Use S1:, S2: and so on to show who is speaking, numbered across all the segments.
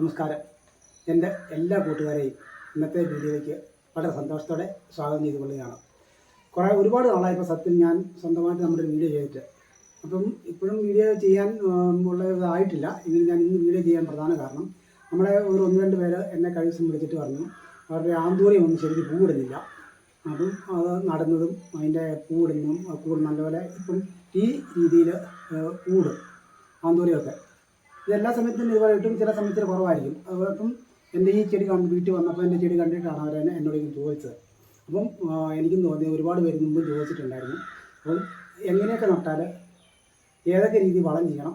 S1: നമസ്കാരം. എന്റെ എല്ലാ കൂട്ടുകാരെയും ഇന്നത്തെ വീഡിയോയിലേക്ക് വളരെ സന്തോഷത്തോടെ സ്വാഗതം ചെയ്തുകൊള്ളുകയാണ്. കുറേ ഒരുപാട് നാളായപ്പോൾ സത്യം ഞാൻ സ്വന്തമായിട്ട് നമ്മുടെ വീഡിയോ ചെയ്തിട്ട്. അപ്പം ഇപ്പോഴും വീഡിയോ ചെയ്യാൻ ഉള്ളതായിട്ടില്ല എങ്കിലും ഞാൻ ഇന്ന് വീഡിയോ ചെയ്യാൻ പ്രധാന കാരണം നമ്മളെ ഒരു ഒന്ന് രണ്ട് പേര് എന്നെ കഴിഞ്ഞ ദിവസം വിളിച്ചിട്ട് പറഞ്ഞു അവരുടെ ആന്തൂര്യം ഒന്നും ശരിക്കും പൂവിടുന്നില്ല. അതും അത് നടന്നതും അതിന്റെ പൂവിടുന്നതും കൂട് നല്ലപോലെ ഇപ്പം ഈ രീതിയിൽ കൂടും ആന്തൂര്യമൊക്കെ ഇത് എല്ലാ സമയത്തും ഇതുപോലെ കിട്ടും ചില സമയത്ത് കുറവായിരിക്കും. അപ്പം എന്റെ ഈ ചെടി വീട്ടിൽ വന്നപ്പോൾ എന്റെ ചെടി കണ്ടിട്ടാണ് അവർ എന്നോട് ചോദിച്ചത്. അപ്പം എനിക്കും തോന്നി ഒരുപാട് പേര് മുമ്പ് ചോദിച്ചിട്ടുണ്ടായിരുന്നു. അപ്പം എങ്ങനെയൊക്കെ നട്ടാൽ ഏതൊക്കെ രീതി വളം ചെയ്യണം?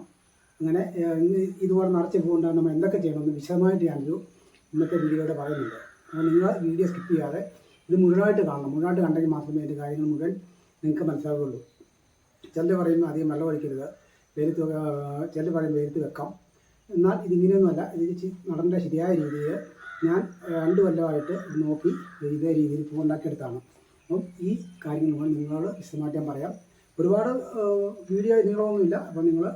S1: അങ്ങനെ ഇതുപോലെ നിറച്ച് പോകേണ്ട നമ്മൾ എന്തൊക്കെ ചെയ്യണമെന്ന് വിശദമായിട്ട് ഞാനൊരു ഇന്നത്തെ വീഡിയോയുടെ പറയുന്നുണ്ട്. അപ്പോൾ നിങ്ങൾ വീഡിയോ സ്കിപ്പ് ചെയ്യാതെ ഇത് മുഴുവനായിട്ട് കാണണം. മുഴുവനായിട്ട് കണ്ടെങ്കിൽ മാത്രമേ എന്റെ കാര്യങ്ങൾ മുഴുവൻ നിങ്ങൾക്ക് മനസ്സിലാവുകയുള്ളൂ. ചിലർ പറയുന്നു അധികം വെള്ളം ഒഴിക്കരുത്. വെയിലത്ത് ചിലർ പറയും വെയിലത്ത് വെക്കാം. എന്നാൽ ഇതിങ്ങനെയൊന്നുമല്ല. ഇത് നടന്റെ ശരിയായ രീതിയിൽ ഞാൻ രണ്ട് കൊല്ലമായിട്ട് നോക്കി ഇതേ രീതിയിൽ പൂവുണ്ടാക്കിയെടുത്താണ്. അപ്പം ഈ കാര്യങ്ങൾ നിങ്ങളോട് വിശദമായിട്ട് ഞാൻ പറയാം. ഒരുപാട് വീഡിയോ നീളമൊന്നുമില്ല. അപ്പം നിങ്ങൾ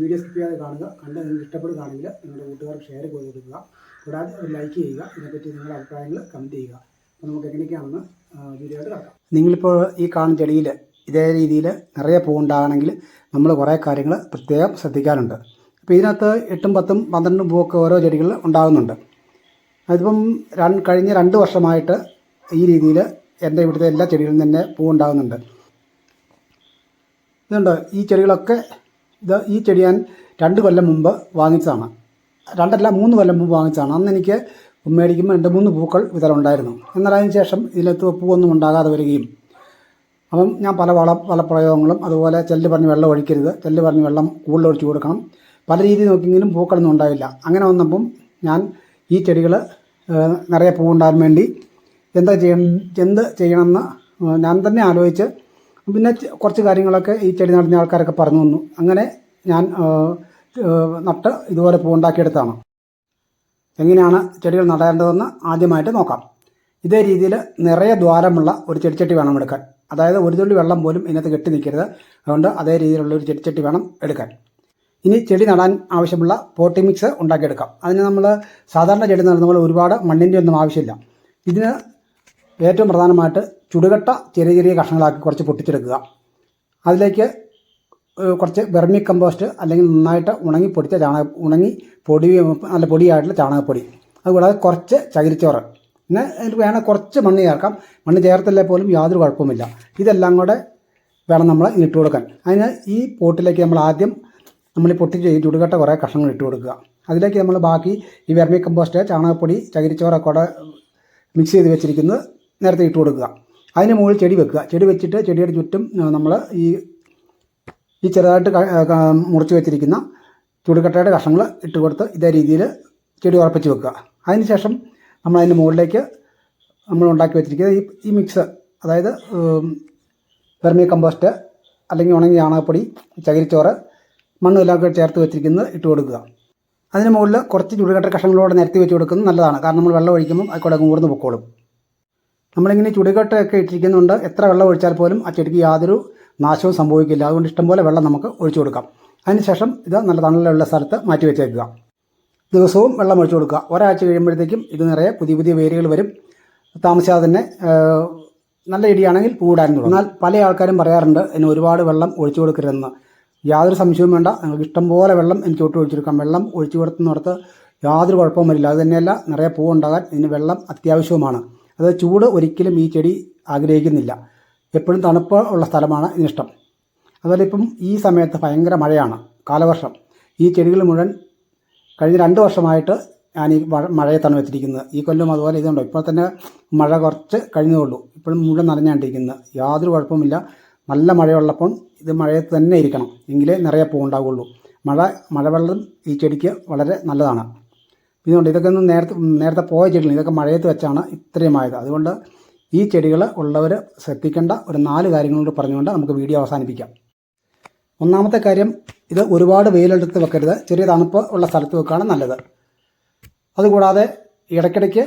S1: വീഡിയോ സ്കിപ്പ് ചെയ്യാതെ കാണുക. കണ്ട് നിങ്ങൾക്ക് ഇഷ്ടപ്പെടുകയാണെങ്കിൽ നിങ്ങളുടെ കൂട്ടുകാർക്ക് ഷെയർ ചെയ്ത് കൊടുക്കുക. കൂടാതെ ഒരു ലൈക്ക് ചെയ്യുക. ഇതിനെപ്പറ്റി നിങ്ങളുടെ അഭിപ്രായങ്ങൾ കമന്റ് ചെയ്യുക. അപ്പോൾ നമുക്ക് എങ്ങനെയൊക്കെയാണെന്ന് വീഡിയോ ആയിട്ട് കിടക്കാം. നിങ്ങളിപ്പോൾ ഈ കാണുന്ന ചെടിയിൽ ഇതേ രീതിയിൽ നിറയെ പൂവുണ്ടാകണമെങ്കിൽ നമ്മൾ കുറേ കാര്യങ്ങൾ പ്രത്യേകം ശ്രദ്ധിക്കാനുണ്ട്. അപ്പോൾ ഇതിനകത്ത് എട്ടും പത്തും പന്ത്രണ്ടും പൂവൊക്കെ ഓരോ ചെടികളിൽ ഉണ്ടാകുന്നുണ്ട്. അതിപ്പം രണ്ട് കഴിഞ്ഞ രണ്ട് വർഷമായിട്ട് ഈ രീതിയിൽ എന്റെ ഇവിടുത്തെ എല്ലാ ചെടികളിലും തന്നെ പൂവുണ്ടാകുന്നുണ്ട്. ഇതുണ്ട്? ഈ ചെടികളൊക്കെ ഇത് ഈ ചെടി ഞാൻ രണ്ട് കൊല്ലം മുമ്പ് വാങ്ങിച്ചതാണ്. രണ്ടല്ല മൂന്ന് കൊല്ലം മുമ്പ് വാങ്ങിച്ചതാണ്. അന്ന് എനിക്ക് മേടിക്കുമ്പോൾ രണ്ട് മൂന്ന് പൂക്കൾ ഇതിലുണ്ടായിരുന്നു എന്നാൽ അതിന് ശേഷം ഇതിലത്ത് പൂവൊന്നും ഉണ്ടാകാതെ വരികയും അപ്പം ഞാൻ പല വള പല പ്രയോഗങ്ങളും അതുപോലെ ചെല്ല് പറഞ്ഞ് വെള്ളം ഒഴിക്കരുത്. ചെല്ല് പറഞ്ഞ് വെള്ളം കൂടുതൽ ഒഴിച്ചു കൊടുക്കണം. പല രീതിയിൽ നോക്കിയെങ്കിലും പൂക്കളൊന്നും ഉണ്ടാവില്ല. അങ്ങനെ വന്നപ്പം ഞാൻ ഈ ചെടികൾ നിറയെ പൂവുണ്ടാകാൻ വേണ്ടി എന്താ ചെയ്യണം എന്ത് ചെയ്യണമെന്ന് ഞാൻ തന്നെ ആലോചിച്ച് പിന്നെ കുറച്ച് കാര്യങ്ങളൊക്കെ ഈ ചെടി നടന്ന ആൾക്കാരൊക്കെ പറഞ്ഞു തന്നു. അങ്ങനെ ഞാൻ നട്ട് ഇതുപോലെ പൂവുണ്ടാക്കിയെടുത്താണ് എങ്ങനെയാണ് ചെടികൾ നടേണ്ടതെന്ന് ആദ്യമായിട്ട് നോക്കാം. ഇതേ രീതിയിൽ നിറയെ ദ്വാരമുള്ള ഒരു ചെടിച്ചട്ടി വേണം എടുക്കാൻ. അതായത് ഒരു തുള്ളി വെള്ളം പോലും ഇതിനകത്ത് കെട്ടി നിൽക്കരുത്. അതുകൊണ്ട് അതേ രീതിയിലുള്ള ഒരു ചെടിച്ചട്ടി വേണം എടുക്കാൻ. ഇനി ചെടി നടാൻ ആവശ്യമുള്ള പോട്ടി മിക്സ് ഉണ്ടാക്കിയെടുക്കാം. അതിന് നമ്മൾ സാധാരണ ചെടി നടുന്ന പോലെ ഒരുപാട് മണ്ണിന്റെ ഒന്നും ആവശ്യമില്ല. ഇതിന് ഏറ്റവും പ്രധാനമായിട്ട് ചുടുകട്ട ചെറിയ ചെറിയ കഷ്ണങ്ങളാക്കി കുറച്ച് പൊട്ടിച്ചെടുക്കുക. അതിലേക്ക് കുറച്ച് വെർമി കമ്പോസ്റ്റ് അല്ലെങ്കിൽ നന്നായിട്ട് ഉണങ്ങി പൊടിച്ച ചാണക ഉണങ്ങി പൊടി നല്ല പൊടിയായിട്ടുള്ള ചാണകപ്പൊടി. അതുകൂടാതെ കുറച്ച് ചകിരിച്ചോറ്. പിന്നെ അതിൽ വേണം കുറച്ച് മണ്ണ് ചേർക്കാം. മണ്ണ് ചേർത്തല്ലേ പോലും യാതൊരു കുഴപ്പമില്ല ഇതെല്ലാം കൂടെ വേണം നമ്മൾ ഇട്ട് കൊടുക്കാൻ. അതിന് ഈ പോട്ടിലേക്ക് നമ്മൾ ആദ്യം നമ്മൾ പൊട്ടിച്ച് ചുടുകട്ട കുറേ കഷ്ണങ്ങൾ ഇട്ട് കൊടുക്കുക. അതിലേക്ക് നമ്മൾ ബാക്കി ഈ വെർമി കമ്പോസ്റ്റ് ചാണകപ്പൊടി ചകിരിച്ചോറൊക്കെ കൂടെ മിക്സ് ചെയ്ത് വെച്ചിരിക്കുന്നത് നേരത്തെ ഇട്ട് കൊടുക്കുക. അതിന് മുകളിൽ ചെടി വെക്കുക. ചെടി വെച്ചിട്ട് ചെടിയുടെ ചുറ്റും നമ്മൾ ഈ ഈ ചെറുതായിട്ട് മുറിച്ച് വെച്ചിരിക്കുന്ന ചുടുകട്ടയുടെ കഷ്ണങ്ങൾ ഇട്ട് കൊടുത്ത് ഇതേ രീതിയിൽ ചെടി ഉറപ്പിച്ച് വെക്കുക. അതിനുശേഷം നമ്മൾ അതിന്റെ മുകളിലേക്ക് നമ്മൾ ഉണ്ടാക്കി വെച്ചിരിക്കുന്നത് ഈ ഈ മിക്സ് അതായത് വെർമി കമ്പോസ്റ്റ് അല്ലെങ്കിൽ ഉണങ്ങിയ ചാണകപ്പൊടി ചകിരിച്ചോറ് മണ്ണും എല്ലാം കൂടെ ചേർത്ത് വെച്ചിരിക്കുന്നത് ഇട്ട് കൊടുക്കുക. അതിന് മുകളിൽ കുറച്ച് ചുടുകട്ട കഷ്ണങ്ങളോടെ നിരത്തി വെച്ച് കൊടുക്കുന്നത് നല്ലതാണ്. കാരണം നമ്മൾ വെള്ളം ഒഴിക്കുമ്പോൾ കൂടെ ഊർന്ന് പൊക്കോളും. നമ്മളിങ്ങനെ ചുടുകട്ടയൊക്കെ ഇട്ടിരിക്കുന്നുണ്ട്. എത്ര വെള്ളം ഒഴിച്ചാൽ പോലും ആ ചെടിക്ക് യാതൊരു നാശവും സംഭവിക്കില്ല. അതുകൊണ്ട് ഇഷ്ടംപോലെ വെള്ളം നമുക്ക് ഒഴിച്ചു കൊടുക്കാം. അതിനുശേഷം ഇത് നല്ല തണലുള്ള സ്ഥലത്ത് മാറ്റി വെച്ചേക്കുക. ദിവസവും വെള്ളം ഒഴിച്ചു കൊടുക്കുക. ഒരാഴ്ച കഴിയുമ്പോഴത്തേക്കും ഇത് നിറയെ പുതിയ പുതിയ വേരുകൾ വരും. താമസിയാതെ തന്നെ നല്ല ഇടിയാണെങ്കിൽ പൂടാൻ തുടങ്ങും. എന്നാൽ പല ആൾക്കാരും പറയാറുണ്ട് ഇതിന് ഒരുപാട് വെള്ളം ഒഴിച്ചു കൊടുക്കരുതെന്ന്. യാതൊരു സംശയവും വേണ്ട. നിങ്ങൾക്ക് ഇഷ്ടം പോലെ വെള്ളം എനിക്ക് ഒട്ട് ഒഴിച്ചു കൊടുക്കാം. വെള്ളം ഒഴിച്ചു കൊടുത്തുന്നിടത്ത് യാതൊരു കുഴപ്പവും വരില്ല. അത് തന്നെയല്ല നിറയെ പൂവുണ്ടാകാൻ ഇതിന് വെള്ളം അത്യാവശ്യവുമാണ്. അത് ചൂട് ഒരിക്കലും ഈ ചെടി ആഗ്രഹിക്കുന്നില്ല. എപ്പോഴും തണുപ്പ് ഉള്ള സ്ഥലമാണ് ഇതിനിഷ്ടം. അതുപോലെ ഇപ്പം ഈ സമയത്ത് ഭയങ്കര മഴയാണ് കാലവർഷം. ഈ ചെടികൾ മുഴുവൻ കഴിഞ്ഞ രണ്ട് വർഷമായിട്ട് ഞാൻ ഈ മഴ മഴയത്താണ് വെച്ചിരിക്കുന്നത്. ഈ കൊല്ലം അതുപോലെ ഇതുണ്ടോ? ഇപ്പോൾ തന്നെ മഴ കുറച്ച് കഴിഞ്ഞതുള്ളൂ ഇപ്പോഴും മുഴുവൻ നനഞ്ഞാണ്ടിരിക്കുന്നത് യാതൊരു കുഴപ്പമില്ല നല്ല മഴയുള്ളപ്പോൾ ഇത് മഴയത്ത് തന്നെ ഇരിക്കണം. എങ്കിലേ നിറയെ പൂവുണ്ടാവുള്ളൂ മഴ മഴവെള്ളം ഈ ചെടിക്ക് വളരെ നല്ലതാണ്. ഇതുകൊണ്ട് ഇതൊക്കെ ഒന്ന് നേരത്തെ നേരത്തെ പോയ ചെടികൾ ഇതൊക്കെ മഴയത്ത് വെച്ചാണ് ഇത്രയും ആയത്. അതുകൊണ്ട് ഈ ചെടികൾ ഉള്ളവർ ശ്രദ്ധിക്കേണ്ട ഒരു നാല് കാര്യങ്ങളോട് പറഞ്ഞുകൊണ്ട് നമുക്ക് വീഡിയോ അവസാനിപ്പിക്കാം. ഒന്നാമത്തെ കാര്യം ഇത് ഒരുപാട് വെയിലെടുത്ത് വെക്കരുത്. ചെറിയ തണുപ്പ് ഉള്ള സ്ഥലത്ത് വെക്കുകയാണ് നല്ലത്. അതുകൂടാതെ ഇടയ്ക്കിടയ്ക്ക്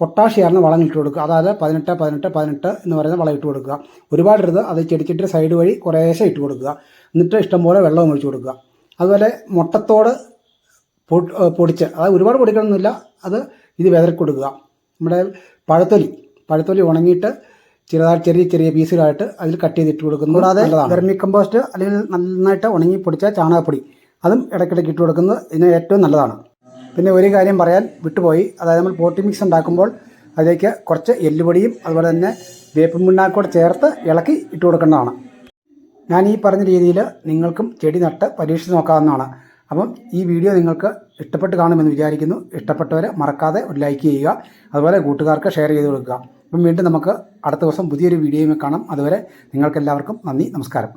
S1: പൊട്ടാഷ്യാർന്ന വളം ഇട്ട് കൊടുക്കുക. അതായത് പതിനെട്ട് പതിനെട്ട് പതിനെട്ട് എന്ന് പറയുന്ന വളം ഇട്ട് കൊടുക്കുക. ഒരുപാട് ഇടരുത് അത് ചെടിച്ചിട്ട് സൈഡ് വഴി കുറേശ്ശെ ഇട്ട് കൊടുക്കുക. എന്നിട്ട് ഇഷ്ടംപോലെ വെള്ളം ഒഴിച്ചു കൊടുക്കുക. അതുപോലെ മുട്ടത്തോട് പൊടിച്ച് അതായത് ഒരുപാട് പൊടിക്കണമെന്നില്ല അത് ഇത് വിതറി കൊടുക്കുക നമ്മുടെ പഴത്തൊലി പഴത്തൊലി ഉണങ്ങിയിട്ട് ചെറുതായി ചെറിയ ചെറിയ പീസുകളായിട്ട് അതിൽ കട്ട് ചെയ്തിട്ട് കൊടുക്കുന്നു കൂടാതെ വെർമി കമ്പോസ്റ്റ് അല്ലെങ്കിൽ നന്നായിട്ട് ഉണങ്ങി പൊടിച്ച ചാണകപ്പൊടി അതും ഇടയ്ക്കിടയ്ക്ക് ഇട്ട് കൊടുക്കുന്നത് ഇതിന് ഏറ്റവും നല്ലതാണ്. പിന്നെ ഒരു കാര്യം പറയാൻ വിട്ടുപോയി. അതായത് നമ്മൾ പോട്ടി മിക്സ് ഉണ്ടാക്കുമ്പോൾ അതിലേക്ക് കുറച്ച് എല്ലുപൊടിയും അതുപോലെ തന്നെ വേപ്പിൻ പിണ്ണാക്കോട് ചേർത്ത് ഇളക്കി ഇട്ട് കൊടുക്കേണ്ടതാണ് ഞാൻ ഈ പറഞ്ഞ രീതിയിൽ നിങ്ങൾക്കും ചെടി നട്ട് പരീക്ഷിച്ച് നോക്കാവുന്നതാണ്. അപ്പം ഈ വീഡിയോ നിങ്ങൾക്ക് ഇഷ്ടപ്പെട്ട് കാണുമെന്ന് വിചാരിക്കുന്നു. ഇഷ്ടപ്പെട്ടവരെ മറക്കാതെ ഒരു ലൈക്ക് ചെയ്യുക. അതുപോലെ കൂട്ടുകാർക്ക് ഷെയർ ചെയ്ത് കൊടുക്കുക. അപ്പം വീണ്ടും നമുക്ക് അടുത്ത ദിവസം പുതിയൊരു വീഡിയോയുമായി കാണാം. അതുവരെ നിങ്ങൾക്കെല്ലാവർക്കും നന്ദി നമസ്കാരം.